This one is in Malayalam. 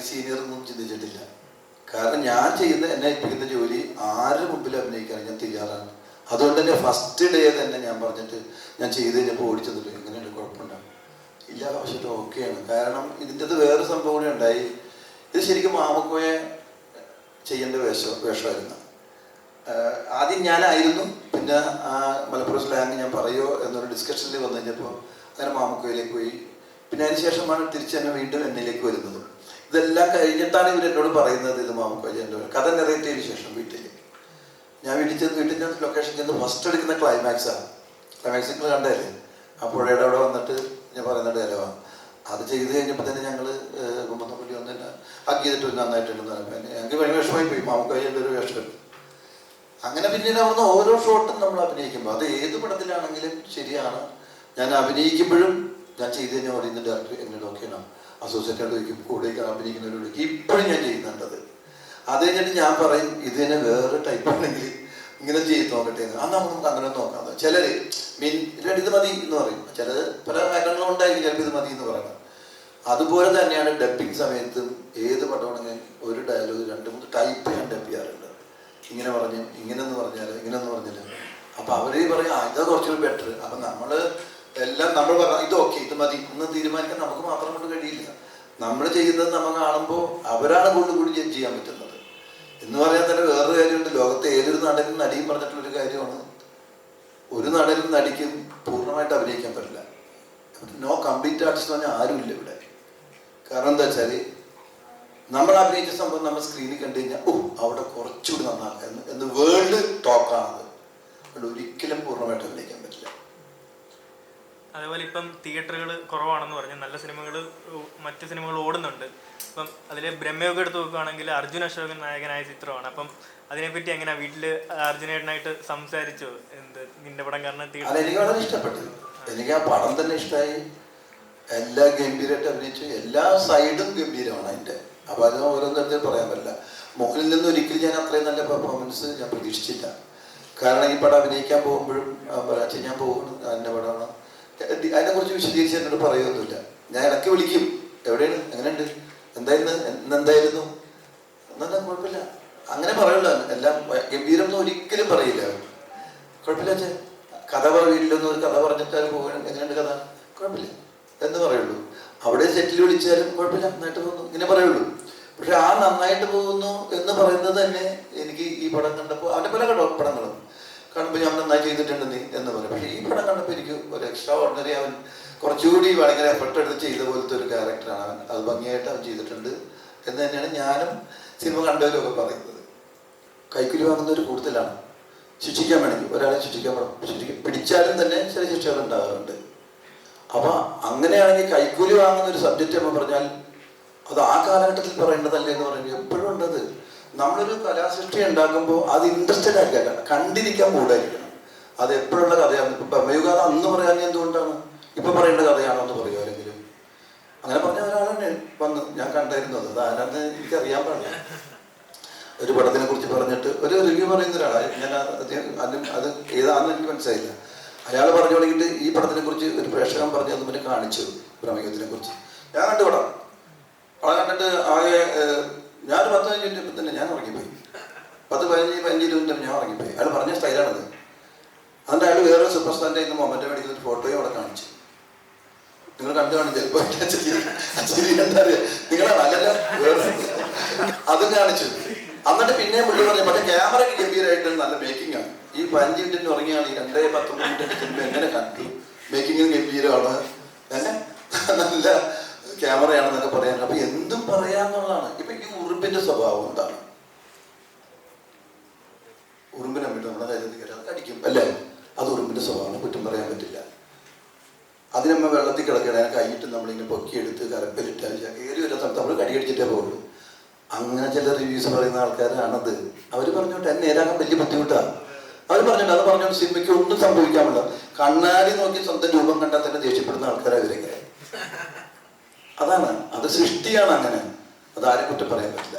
അല്ലെങ്കിൽ സീനിയർ ഒന്നും ചിന്തിച്ചിട്ടില്ല. കാരണം ഞാൻ ചെയ്യുന്ന എന്നെ ഏൽപ്പിക്കുന്ന ജോലി ആരുടെ മുമ്പിൽ അഭിനയിക്കാൻ ഞാൻ തയ്യാറാണ്. അതുകൊണ്ട് തന്നെ ഫസ്റ്റ് ഡേ തന്നെ ഞാൻ പറഞ്ഞിട്ട് ഞാൻ ചെയ്ത് കഴിഞ്ഞപ്പോൾ ഓടിച്ചതില്ല എങ്ങനെയുണ്ട്? കുഴപ്പമുണ്ടാവും ഇല്ല പക്ഷേ ഓക്കെയാണ് കാരണം ഇതിന്റെത് വേറെ സംഭവം കൂടി ഉണ്ടായി. ഇത് ശരിക്കും മാമക്കോയെ ചെയ്യേണ്ട വേഷം വേഷമായിരുന്നു. ആദ്യം ഞാനായിരുന്നു. പിന്നെ ആ മലപ്പുറം സ്ലാങ് ഞാൻ പറയുമോ എന്നൊരു ഡിസ്കഷനിൽ വന്നു കഴിഞ്ഞപ്പോൾ അങ്ങനെ മാമക്കോയിലേക്ക് പോയി. പിന്നെ അതിന് ശേഷമാണ് തിരിച്ച് തന്നെ വീണ്ടും എന്നിലേക്ക് വരുന്നത്. ഇതെല്ലാം കഴിഞ്ഞിട്ടാണ് ഇവർ എന്നോട് പറയുന്നത് ഇത് മാമക്കോയ എന്റെ കഥ ചെയ്തതിന് ശേഷം വീട്ടിൽ. ഞാൻ വീട്ടിൽ ചെന്ന് വീട്ടിൽ ഞാൻ ലൊക്കേഷൻ ചെന്ന് ഫസ്റ്റ് എടുക്കുന്ന ക്ലൈമാക്സാണ് ക്ലൈമാക്സ് നിങ്ങൾ കണ്ടല്ലേ ആ പുഴയുടെ അവിടെ വന്നിട്ട് ഞാൻ പറയുന്ന ഡയലോഗാണ് അത് ചെയ്ത് കഴിഞ്ഞപ്പോൾ തന്നെ ഞങ്ങൾ കുമ്പത്തപ്പള്ളി ഒന്നില്ല ഹഗ് ചെയ്തിട്ട് നന്നായിട്ടുണ്ടെന്ന് പറയുമ്പോൾ ഞങ്ങൾക്ക് ഭയങ്കര വിഷമായി പോയി. മാമക്കോയന്റെ ഒരു വേഷം അങ്ങനെ പിന്നീട് അവിടുന്ന് ഓരോ ഷോട്ടും നമ്മൾ അഭിനയിക്കുമ്പോൾ അത് ഏത് പടത്തിലാണെങ്കിലും ശരിയാണ്. ഞാൻ അഭിനയിക്കുമ്പോഴും ഞാൻ ചെയ്ത് കഴിഞ്ഞാൽ പറയുന്ന ഡയറക്ടർ എന്നോട് ഓക്കെയാണ് അസോസിയേറ്റോട് ചോദിക്കും കൂടെ അഭിനയിക്കുന്നവരോട് വിളിക്കും ഇപ്പോഴും ഞാൻ ചെയ്യുന്നുണ്ടത്. അത് കഴിഞ്ഞിട്ട് ഞാൻ പറയും ഇത് തന്നെ വേറെ ടൈപ്പ് ആണെങ്കിൽ ഇങ്ങനെ ചെയ്ത് നോക്കട്ടെ നമുക്ക് നമുക്ക് അങ്ങനെ നോക്കാം. ചിലര് മീൻ ഇത് മതി എന്ന് പറയും. ചിലത് പല കാര്യങ്ങളും ഉണ്ടായിരിക്കും ചിലപ്പോൾ ഇത് മതി എന്ന് പറയുന്നത് അതുപോലെ തന്നെയാണ് ഡബിങ് സമയത്തും ഏത് പടമാണെങ്കിൽ ഒരു ഡയലോഗ് രണ്ട് മൂന്ന് ടൈപ്പ് ഞാൻ ഡബ് ചെയ്യാറുണ്ട്. ഇങ്ങനെ പറഞ്ഞു ഇങ്ങനെ എന്ന് പറഞ്ഞാൽ ഇങ്ങനെ എന്ന് പറഞ്ഞാൽ അപ്പൊ അവർ പറയും ആ ഇതാ കുറച്ചുകൂടി ബെറ്റർ അപ്പൊ നമ്മൾ എല്ലാം നമ്മൾ പറഞ്ഞ ഇത് ഓക്കെ ഇത് മതി. എന്ന് തീരുമാനിക്കാൻ നമുക്ക് മാത്രം കൊണ്ട് കഴിയില്ല. നമ്മൾ ചെയ്യുന്നത് നമ്മൾ കാണുമ്പോൾ അവരാണ് കൂടുതൽ കൂടി ജഡ്ജ് ചെയ്യാൻ പറ്റുന്നത്. എന്ന് പറയാൻ തന്നെ വേറൊരു കാര്യമുണ്ട്. ലോകത്തെ ഏതൊരു നടനും നടിയും പറഞ്ഞിട്ടുള്ള ഒരു കാര്യമാണ്. ഒരു നടനും നടിക്കും പൂർണമായിട്ട് അഭിനയിക്കാൻ പറ്റില്ല. നോ കംപ്ലീറ്റ് ആർട്ടിസ്റ്റ് എന്ന് പറഞ്ഞാൽ ആരുമില്ല ഇവിടെ. കാരണം എന്താ വെച്ചാൽ നമ്മൾ അഭിനയിച്ച സംഭവം നമ്മൾ സ്ക്രീനിൽ കണ്ടു കഴിഞ്ഞാൽ ഓ അവിടെ കുറച്ചുകൂടി നന്നാക്കാം എന്ന് വേൾഡ് ടോക്കാണത് അതുകൊണ്ട് ഒരിക്കലും പൂർണമായിട്ട് അഭിനയിക്കാൻ പറ്റില്ല. അതേപോലെ ഇപ്പം തിയേറ്ററുകൾ കുറവാണെന്ന് പറഞ്ഞു നല്ല സിനിമകൾ മറ്റ് സിനിമകൾ ഓടുന്നുണ്ട്. അപ്പം അതിൽ ബ്രഹ്മയൊക്കെ എടുത്ത് നോക്കുകയാണെങ്കിൽ അർജുൻ അശോകൻ നായകനായ ചിത്രമാണ്. അപ്പം അതിനെപ്പറ്റി എങ്ങനെയാ വീട്ടിൽ അർജുനേട്ടനായിട്ട് സംസാരിച്ചു? എന്ത് നിന്റെ പടം കാരണം എനിക്ക് വളരെ എനിക്ക് ആ പടം തന്നെ ഇഷ്ടമായി എല്ലാ ഗംഭീരമായിട്ട് അഭിനയിച്ചു. എല്ലാ സൈഡും ഗംഭീരമാണ് അതിന്റെ അപ്പോൾ അത് തരത്തിൽ പറയാൻ പറ്റില്ല. മുകളിൽ നിന്ന് ഒരിക്കലും ഞാൻ അത്രയും നല്ല പെർഫോമൻസ് ഞാൻ പ്രതീക്ഷിച്ചില്ല. കാരണം ഈ പടം അഭിനയിക്കാൻ പോകുമ്പോഴും "അച്ഛൻ ഞാൻ പോകുന്നു അതിനെക്കുറിച്ച് വിശദീകരിച്ച് എന്നോട് പറയുമൊന്നുമില്ല ഞാൻ ഇടയ്ക്ക് വിളിക്കും. എവിടെയാണ്? എങ്ങനെയുണ്ട്? എന്തായിരുന്നു? എന്തായിരുന്നു എന്നാ കുഴപ്പമില്ല. അങ്ങനെ പറയുള്ളൂ. എല്ലാം ഗംഭീരം എന്ന് ഒരിക്കലും പറയില്ല. കുഴപ്പമില്ല അച്ഛൻ കഥ പറയില്ലെന്ന് ഒരു കഥ പറഞ്ഞിട്ട് അത് പോകണം എങ്ങനെയുണ്ട് കഥ? കുഴപ്പമില്ല. എന്ന് പറയുള്ളൂ. അവിടെ സെറ്റിൽ വിളിച്ചാലും കുഴപ്പമില്ല നന്നായിട്ട് പോകുന്നു. ഇങ്ങനെ പറയുള്ളൂ. പക്ഷെ ആ നന്നായിട്ട് പോകുന്നു എന്ന് പറയുന്നത് തന്നെ എനിക്ക് ഈ പടം കണ്ടപ്പോൾ അവന്റെ പല ഞാൻ നന്നായി ചെയ്തിട്ടുണ്ട് നീ എന്ന് പറയും. പക്ഷേ ഈ പടം കണ്ടപ്പോൾ എനിക്ക് ഒരു എക്സ്ട്രാ ഓർഡിനറി അവൻ കുറച്ചുകൂടി ഭയങ്കര എഫർട്ട് എടുത്ത് ചെയ്ത പോലത്തെ ഒരു ക്യാരക്ടറാണ് അവൻ. അത് ഭംഗിയായിട്ട് അവൻ ചെയ്തിട്ടുണ്ട് എന്ന് തന്നെയാണ് ഞാനും സിനിമ കണ്ടവരൊക്കെ പറയുന്നത്. കൈക്കുരി വാങ്ങുന്ന ഒരു കൂടുതലാണ്. ശിക്ഷിക്കാൻ വേണമെങ്കിൽ ഒരാളെ ശിക്ഷിക്കാൻ ശിക്ഷിക്കും പിടിച്ചാലും തന്നെ ചില ശിക്ഷകൾ ഉണ്ടാകാറുണ്ട്. അപ്പം അങ്ങനെയാണെങ്കിൽ കൈക്കൂലി വാങ്ങുന്ന ഒരു സബ്ജക്റ്റ് എന്ന് പറഞ്ഞാൽ അത് ആ കാലഘട്ടത്തിൽ പറയേണ്ടതല്ലേ എന്ന് പറയുന്നത് എപ്പോഴും ഉണ്ടത് നമ്മളൊരു കലാസൃഷ്ടി ഉണ്ടാക്കുമ്പോൾ അത് ഇൻട്രസ്റ്റഡ് ആയിരിക്കണം കണ്ടിരിക്കാൻ മൂടായിരിക്കണം അത് എപ്പോഴുള്ള കഥയാണ്. ഇപ്പൊ പ്രമേയുഗാഥ അന്ന് പറയാൻ എന്തുകൊണ്ടാണ്? ഇപ്പൊ പറയേണ്ട കഥയാണോ എന്ന് പറയുമോ ആരെങ്കിലും. അങ്ങനെ പറഞ്ഞ ഒരാളാണ് വന്ന് ഞാൻ കണ്ടായിരുന്നത് അത്. ആരാന്ന് എനിക്കറിയാൻ പാടില്ല. ഒരു പടത്തിനെ കുറിച്ച് പറഞ്ഞിട്ട് ഒരു റിവ്യൂ പറയുന്ന ഒരാളാണ് ഞാൻ അത് അത് ഏതാണെന്ന് എനിക്ക് മനസ്സിലായില്ല. അയാൾ പറഞ്ഞു തുടങ്ങിയിട്ട് ഈ പടത്തിനെ കുറിച്ച് ഒരു പ്രേക്ഷകൻ പറഞ്ഞു അത് പിന്നെ കാണിച്ചു പ്രമേയത്തിനെ കുറിച്ച്. ഞാൻ കണ്ടു പടം. പടം കണ്ടിട്ട് ആകെ ഞാനൊരു പത്ത് പതിനഞ്ച് മിനിറ്റ് തന്നെ ഞാൻ ഉറങ്ങിപ്പോയി. പത്ത് പതിനഞ്ച് പതിനഞ്ച് ഇരുപത് ഞാൻ ഉറങ്ങിപ്പോയി. അയാൾ പറഞ്ഞ സ്റ്റൈലാണത് അതുകൊണ്ട് അയാൾ വേറെ സൂപ്പർ സ്റ്റാറിന്റെ ഇന്ന് മൊമെന്റ് മേടിക്കുന്ന ഒരു ഫോട്ടോയും അവിടെ കാണിച്ചു. നിങ്ങൾ കണ്ടു കാണും ചിലപ്പോൾ എന്താ നിങ്ങളെ നല്ല അതും കാണിച്ചു. എന്നിട്ട് പിന്നെ പുള്ളി പറഞ്ഞു പക്ഷേ ക്യാമറ ഗംഭീരമായിട്ട് നല്ല മേക്കിംഗ് ആണ്. ഈ പതിനഞ്ച് മിനിറ്റിന് ഉറങ്ങിയാണ് ഈ രണ്ടേ പത്തൊമ്പത് മിനിറ്റ് സിനിമ എങ്ങനെ കണ്ടു? മേക്കിംഗ് ഗംഭീരമാണ്. നല്ല ക്യാമറയാണെന്നൊക്കെ പറയാൻ അപ്പൊ എന്തും പറയാന്നുള്ളതാണ്. ഇപ്പൊ ഈ ഉറുമ്പിന്റെ സ്വഭാവം എന്താണ്? ഉറുമ്പിനെ വീട്ടിൽ നമ്മുടെ കാര്യത്തിൽ അത് കടിക്കും അല്ലേ? ഉറുമ്പിന്റെ സ്വഭാവമാണ് കുറ്റം പറയാൻ പറ്റില്ല. അതിനമ്മ വെള്ളത്തിൽ കിടക്കണേ കൈയിട്ട് നമ്മളിങ്ങനെ പൊക്കിയെടുത്ത് കരപ്പിലിട്ട് കയറി വരുന്ന സ്ഥലത്ത് നമ്മൾ കടിയടിച്ചിട്ടേ പോകുള്ളൂ അങ്ങനെ ചില റിവ്യൂസ് പറയുന്ന ആൾക്കാരാണത്. അവർ പറഞ്ഞോട്ടെ എന്നെ ഏതാകാൻ വലിയ ബുദ്ധിമുട്ടാണ് അവർ പറഞ്ഞിട്ട് അത് പറഞ്ഞോണ്ട് സിനിമയ്ക്ക് ഒന്നും സംഭവിക്കാമല്ലോ. കണ്ണാടി നോക്കി സ്വന്തം രൂപം കണ്ടാൽ തന്നെ ദേഷ്യപ്പെടുന്ന ആൾക്കാരാണ് ഇവരൊക്കെ അതാണ്. അത് സൃഷ്ടിയാണ് അങ്ങനെ. അത് ആരെ കുറ്റം പറയാൻ പറ്റില്ല.